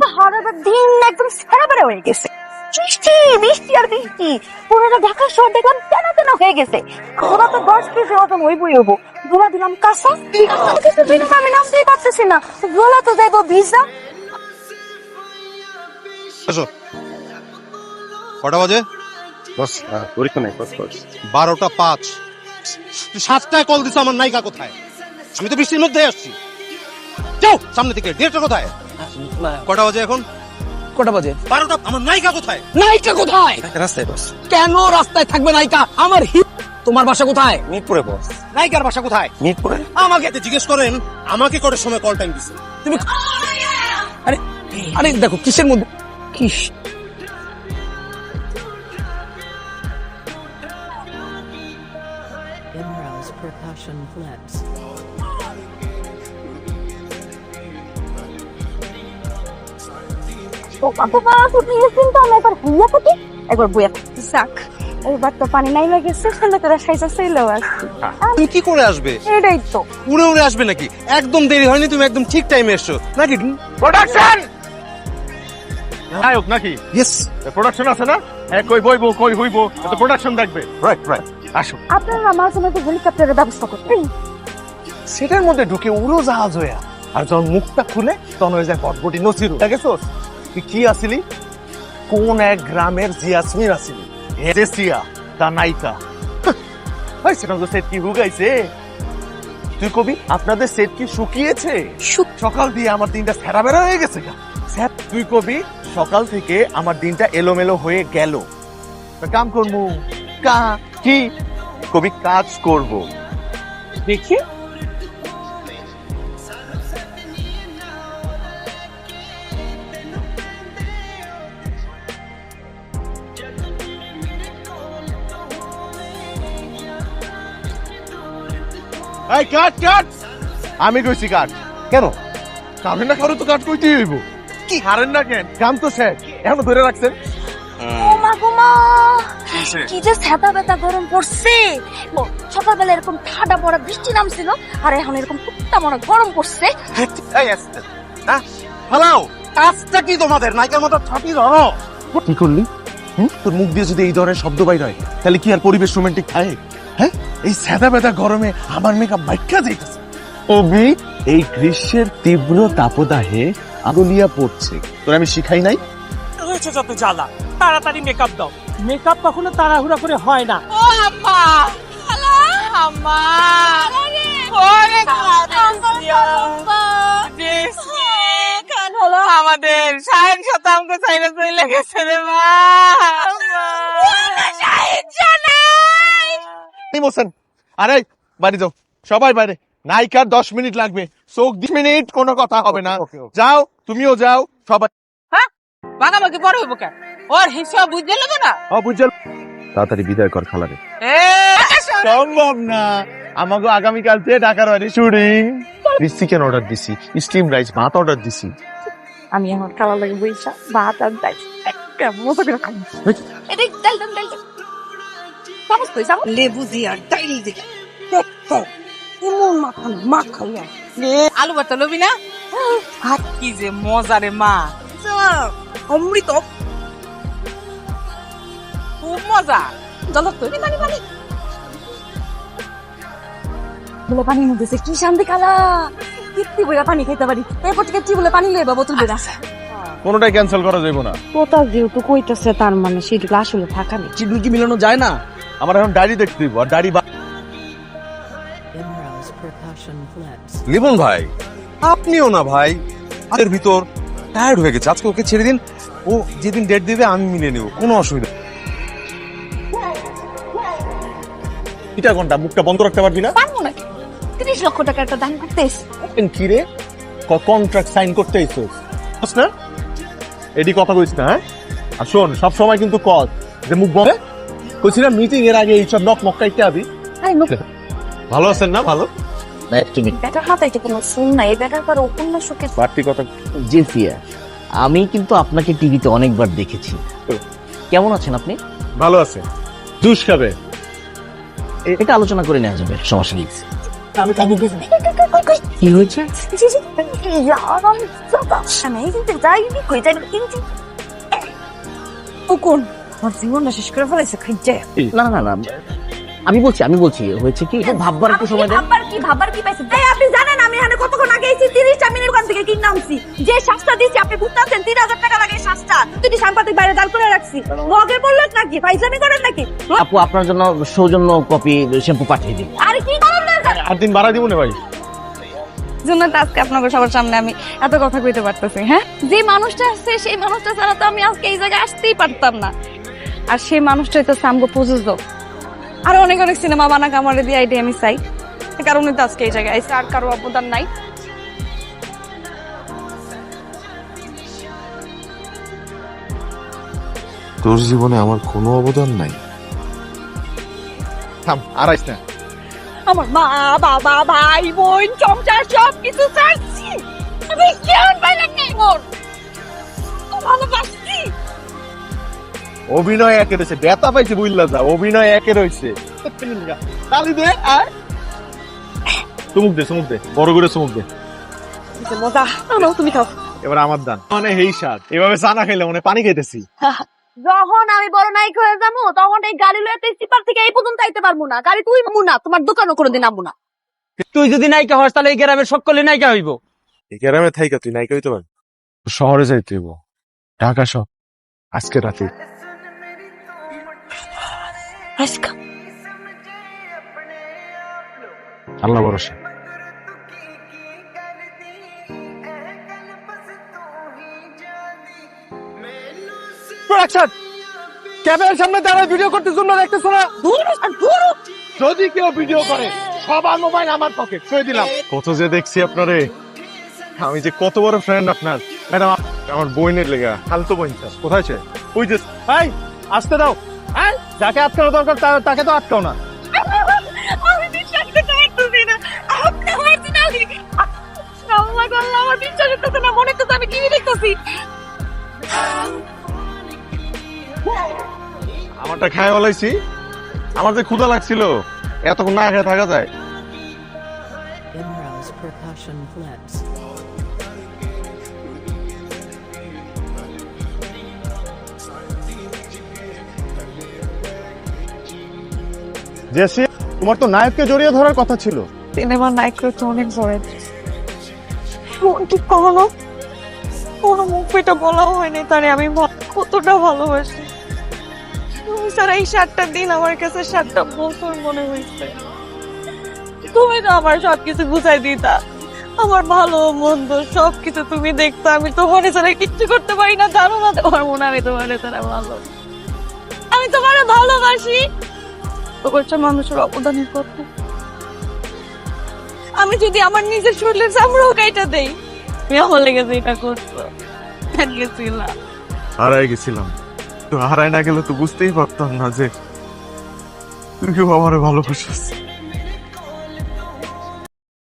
সারাটা দিন একদম সারা বেড়া হয়ে গেছে। বৃষ্টি বৃষ্টি আর বৃষ্টি। পুরোটা ঢাকা শহর দেখলাম তেনা তেনা হয়ে গেছে। ওরা তো দশ কেজি মতন হইবই হইব গোলা দিলাম কাঁচা। আমি নামতেই পারতেছি না। গোলা তো যাইবো ভিজা। আসো। কটা বাজে? বস পরীক্ষা নেই বস বস বারোটা পাঁচ। সাতটায় কল দিছ আমার নায়িকা কোথায়? আমি তো বৃষ্টির মধ্যে আসছি। যাও সামনে থেকে ডিরেক্টর কোথায়? কটা বাজে এখন? কটা বাজে? বারোটা। আমার নায়িকা কোথায়? নায়িকা কোথায়? রাস্তায় বস। কেন রাস্তায় থাকবে নায়িকা? আমার হিট তোমার বাসা কোথায়? মিরপুরে বস। নায়িকার বাসা কোথায়? মিরপুরে? আমাকে এত জিজ্ঞেস করেন আমাকে করে সময় কল টাইম দিছে? তুমি আরে আরে দেখো কিসের মধ্যে কিস percussion flips. ও বাবা তুমি আমি একবার বুয়া থাকি। একবার বুয়া থাকি। যাক এবার তো পানি নাই লাগেছে তাহলে তোরা সাইজা চলেও আসছি তুমি কি করে আসবে? এটাই তো। উড়ে উড়ে আসবে নাকি? একদম দেরি হয়নি তুমি একদম ঠিক টাইমে এসছো। নাকি? প্রোডাকশন নায়ক নাকি? ইয়েস প্রোডাকশন আছে না? হ্যাঁ কই বইবো কই হইবো? তো প্রোডাকশন দেখবে। রাইট রাইট আসো। আপনারা আমার জন্য একটু হেলিকপ্টারের ব্যবস্থা করতেন সেটার মধ্যে ঢুকে উড়ো জাহাজ হয়ে আর যখন মুখটা খুলে তখন হয়ে যায় পটপটি নসিরু দেখেছ? তুই কি আসিলি কোন এক গ্রামের জিয়াসমিন আসিলি হেজেসিয়া তা নায়িকা ভাই সেটা তো সেট কি হুগাইছে তুই কবি আপনাদের সেট কি শুকিয়েছে? সকাল দিয়ে আমার দিনটা সেরা বেড়া হয়ে গেছে স্যার তুই কবি সকাল থেকে আমার দিনটা এলোমেলো হয়ে গেল। কাম করব কা কি? কবি কাজ করব। দেখি। এই কাট কাট! আমি কইছি কাট। কেন? কামেন না কারও তো কাট কইতে হইব। কি? হারেন না কেন? কাম তো শেষ। এখন ধরে রাখছেন? কি যে ছাতা ব্যথা গরম পড়ছে! ও, সকালবেলা এরকম ঠাডা পড়া বৃষ্টি নামছিল আর এখন এরকম কুত্তা মরা গরম পড়ছে। এই আসতে হ্যাঁ? হালাও কাজটা কি তোমাদের? নায়িকার মতো ছাটি ধরো। কি করলি? হুম? তোর মুখ দিয়ে যদি এই ধরনের শব্দ বাইর হয় তাহলে কি আর পরিবেশ রোমান্টিক থাকে হ্যাঁ? এই সাদা বেদা গরমে আমার মেকআপ বাইকা যাইতেছে। অভি এই গ্রীষ্মের তীব্র তাপদাহে আগলিয়া পড়ছে। তোর আমি শিখাই নাই? হয়েছে যত জ্বালা তাড়াতাড়ি মেকআপ দাও। মেকআপ কখনো তাড়াহুড়া করে হয় না। ও আম্মা আম্মা। ওরে আমাদের সাহেব শতাঙ্ক চাইলে চলে গেছে রে মা। ইমোশন আরে বাড়ি যাও। সবাই বাইরে। নায়িকার দশ মিনিট লাগবে। চোখ বিশ মিনিট কোনো কথা হবে না। যাও তুমিও যাও। সবাই বাগামাকে বড় হইব কেন? ওর হিসাব বুঝতে তো না? অবুঝল তাড়াতাড়ি বিদায় কর খালারে সম্ভব না। আমাকে আগামীকাল থেকে ঢাকার বাড়ি শুটিং। চিকেন অর্ডার দিছি। স্টিম রাইস ভাত অর্ডার দিছি। আমি এখন লাগে বইসা ভাত আর মজা করে খাব এটা ডাল ডাল ডাল দিয়া এমন মাখা মাখা আলু ভর্তা লবি না কি যে মজা রে মা অমৃত খুব মজা জল তো পানি পানি বলে পানির মধ্যে যে কি শান্তি কালা তৃপ্তি বইরা পানি খাইতে পারি এরপর থেকে টিবলে পানি লইবা বোতল বইরা কোনোটাই ক্যান্সেল করা যাবে না। কোথা যেহেতু কইতেছে তার মানে সেগুলো আসলে থাকা নেই চিডুল কি মিলানো যায় না। আমার এখন ডাড়ি দেখতে দিব আর flips. লিমন ভাই আপনিও না ভাই। এর ভিতর টায়ার্ড হয়ে গেছে। আজকে ওকে ছেড়ে দিন। ও যেদিন ডেট দিবে আমি মিলে নেব। কোনো অসুবিধা নেই। এটা ঘণ্টা মুখটা বন্ধ রাখতে পারবি না? পারব নাকি? তিরিশ লক্ষ টাকা একটা দান করতে এসে কি রে? কন্ট্রাক্ট সাইন করতে আইছো বুঝছ না? এডি কথা কইছ না হ্যাঁ? আর শোন সব সময় কিন্তু কল যে মুখ বন্ধ কইছিলাম মিটিং এর আগে এইসব নক মক কাইতে আবি? ভালো আছেন না? ভালো? ব্যাটার হাতে এটা কোনো শুন না এই ব্যাটার পর উপন্যাসকে বাড়তি কথা জেফিয়া আমি কিন্তু আপনাকে টিভিতে অনেকবার দেখেছি। কেমন আছেন আপনি? ভালো আছে। জুস খাবে? এটা আলোচনা করে নেওয়া যাবে সমস্যা নেই। কি হয়েছে? আমি এই কিন্তু যাইনি কই যাইনি কিন্তু কোন? আমার জীবনটা শেষ করে ফেলেছে খাইছে না না না না আমি বলছি আমি বলছি হয়েছে কি? ভাববার একটু সময় দেন ভাববার কি ভাববার কি পাইছেন? এই আপনি জানেন আমি এখানে কতক্ষণ আগে এসেছি তিরিশ মিনিট ওখান থেকে কিনে আনছি। যে দিচ্ছি আপনি বুঝতেছেন তিন হাজার টাকা লাগে শ্বাসটা সাংবাদিক বাইরে দাঁড় করে রাখছি। মগে বললেন নাকি? ফাইজলামি করেন নাকি? আপু আপনার জন্য সৌজন্য কপি শ্যাম্পু পাঠিয়ে দিন আরে কি করেন না আর দিন বাড়া দিব না ভাই? জন্য তো আজকে আপনাদের সবার সামনে আমি এত কথা কইতে পারতেছি হ্যাঁ? যে মানুষটা আছে সেই মানুষটা ছাড়া তো আমি আজকে এই জায়গায় আসতেই পারতাম না। আর সেই মানুষটাই তো সামগো প্রযোজক আর অনেক অনেক সিনেমা বানা কামারে দিয়ে আইডি আমি চাই। সে কারণে তো আজকে এই জায়গায় আইসি আর কারও অবদান নাই। তোর জীবনে আমার কোনো অবদান নাই। থাম আড়াইস না। আমার মা বাবা ভাই বোন সংসার সব কিছু চাচ্ছি আমি কেমন পাইলাম নেই মোর। তো ভালোবাসছি অভিনয় একে রয়েছে ব্যথা পাইছে বুঝলা যা অভিনয় একে রয়েছে। তালি দে আয়। চুমুক দে চুমুক দে বড় করে চুমুক দে। মজা? নাও তুমি খাও। এবার আমার দান। মানে হেই স্বাদ এভাবে চানা খাইলে মানে পানি খাইতেছি। যখন আমি বড় নায়ক হয়ে যাব তখন এই গাড়ি লয়ে সিপার থেকে এই পর্যন্ত আইতে পারব না। গাড়ি তুই পাবো না তোমার দোকানও কোনোদিন নামবো না। তুই যদি নায়িকা হস তাহলে এই গ্রামের সকলে নায়িকা হইব। এই গ্রামে থাইকা তুই নায়িকা হইতে পারবি। শহরে যাইতে হইব। ঢাকা সব আজকে রাতে। আজকা আল্লাহ ভরসা। প্রোডাকশন ক্যামেরার সামনে দাঁড়ায় ভিডিও করতে তোমরা দেখতেছো না? যদি কেউ ভিডিও করে সবার মোবাইল আমার পকেট ছুঁয়ে দিলাম। কত যে দেখছি আপনারে। আমি যে কত বড় ফ্রেন্ড আপনার। ম্যাডাম আমার বইনের লেগা ফালতু বোন স্যার। কোথায় সে? ওই যে ভাই আসতে দাও। হ্যাঁ যাকে আটকানো দরকার তাকে তো আটকাও না। আমি বিশ্বাস করতে পারতেছি না। আপনি আমার জিনালি আল্লাহ আল্লাহ আমার বিশ্বাস হচ্ছে না মনে আমি টিভি দেখতেছি। আমারটা খায় বলাইছি। আমার যে ক্ষুধা লাগছিল এতক্ষণ না খেয়ে থাকা যায়। Percussion. জেসি, তোমার তো নায়ককে জড়িয়ে ধরার কথা ছিল। সিনেমার নায়ক তো অনেক বড় কি কখনো কোনো মুখ পেটা বলাও হয়নি তারে, আমি কতটা ভালোবাসি। তুমি ছাড়া এই সাতটা দিন আমার কাছে সাতটা বছর মনে হয়েছে। তুমি তো আমার সবকিছু বুঝাই দিতা। আমার ভালো, মন্দ সবকিছু তুমি দেখতো। আমি তোমার ছাড়া কিচ্ছু করতে পারি না, জানো না তোমার মনে, আমি তোমার ছাড়া ভালো। আমি তোমার ভালোবাসি। করছে মানুষের অবদানের কথা। আমি যদি আমার নিজের শরীরের চামড়াও কাইটা দেই তুমি আমার লেগেছে এটা করছ গেছিলাম। হারাই গেছিলাম। তো হারাই না গেলে তো বুঝতেই পারতাম না যে তুই কেউ আমার ভালোবাসিস